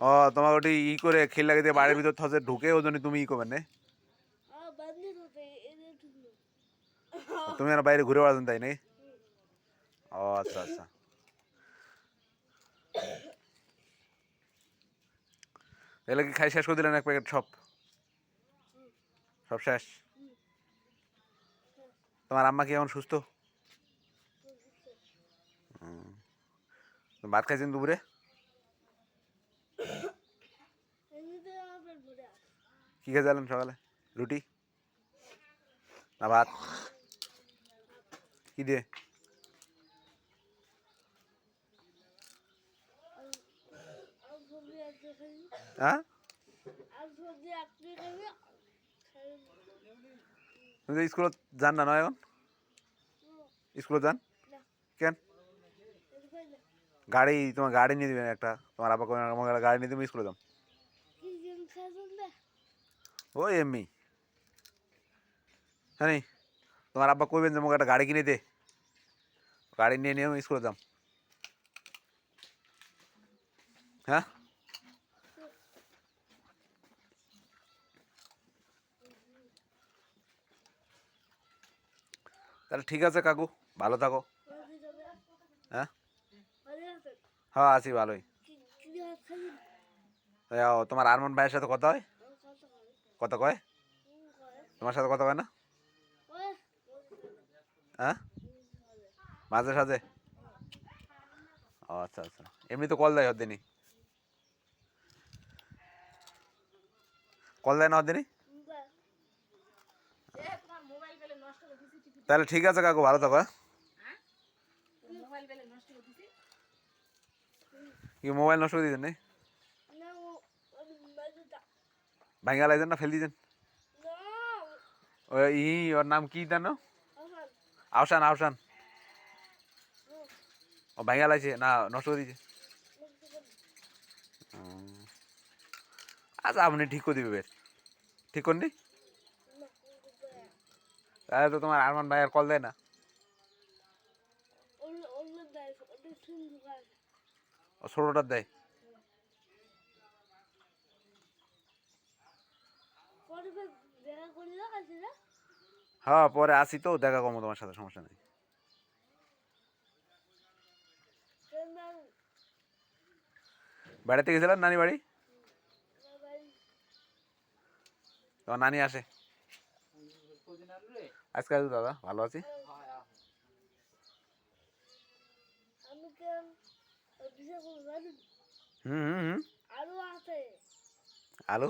ও তোমার ওটি ই করে খেল লাগে দিয়ে বাড়ির ভিতর থসে ঢুকে ওই জন্য তুমি ই করবে না? তুমি আর বাইরে ঘুরে বেড়াতেন তাই নাকি ও আচ্ছা আচ্ছা। তাহলে কি খাই শেষ করে দিলেন এক প্যাকেট সব? সব শেষ? তোমার আম্মা কি এখন সুস্থ হুম। তো ভাত খাইছেন দুপুরে? কি খেয়ে যাবেন সকালে? রুটি? না ভাত? কি দিয়ে? হ্যাঁ? স্কুলত যান না নয় এখন? স্কুলত যান? কেন? গাড়ি তোমার গাড়ি নিয়ে দিবেন একটা তোমার আবার কোনো রকম একটা গাড়ি নিয়ে তুমি স্কুলে যাও কি গেম খাইছেন না ও এমনি হ্যাঁ নি? তোমার আব্বা কইবেন যে আমাকে একটা গাড়ি কিনে দে গাড়ি নিয়ে নিয়ে আমি স্কুলে যাম হ্যাঁ তাহলে ঠিক আছে কাকু ভালো থাকো বাড়ি যাবে হ্যাঁ বাড়ি আছেন হ্যাঁ আছি ভালোই। ও, তোমার আরমান ভাইয়ের সাথে কথা হয়? কত কথা কয়? তোমার সাথে কথা কয় না? হ্যাঁ? মাঝে সাঝে? ও আচ্ছা আচ্ছা। এমনি তো কল দেয় হদিনই কল দেয় না হদিনই তাহলে ঠিক আছে কাকু ভালো থাকো হ্যাঁ? কি মোবাইল নষ্ট করে দিয়েছেন ভাঙ্গা লাইছেন না ফেল দিয়েছেন ই ওর নাম কি জানো আওসান আওসান ও ভাঙ্গা লাইছে না নষ্ট করে দিয়েছে আচ্ছা আপনি ঠিক করে দিবে ঠিক করনি তাহলে তো তোমার আরমান ভাই আর কল দেয় না অন্য দেয়। হ্যাঁ পরে আসি তো দেখা কমো তোমার সাথে সমস্যা নেই। বাড়িতে গেছিলেন নানি বাড়ি? বাড়ি তোমার নানি আসে। আজকে দাদা ভালো আছি হুম হুম হুম। আরও আছে। আলু?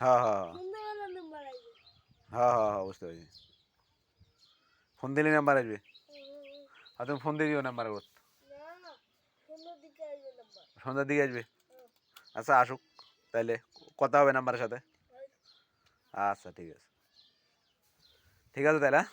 হ্যাঁ হ্যাঁ হ্যাঁ হ্যাঁ হ্যাঁ হ্যাঁ বুঝতে পারছি। ফোন দিলে নাম্বার আসবে? আর তুমি ফোন দিয়ে দিও নাম্বার সন্ধ্যার দিকে আসবে নাম্বার সন্ধ্যার দিকে আসবে? আচ্ছা আসুক। তাইলে কথা হবে নাম্বারের সাথে? আচ্ছা ঠিক আছে। ঠিক আছে তাহলে হ্যাঁ?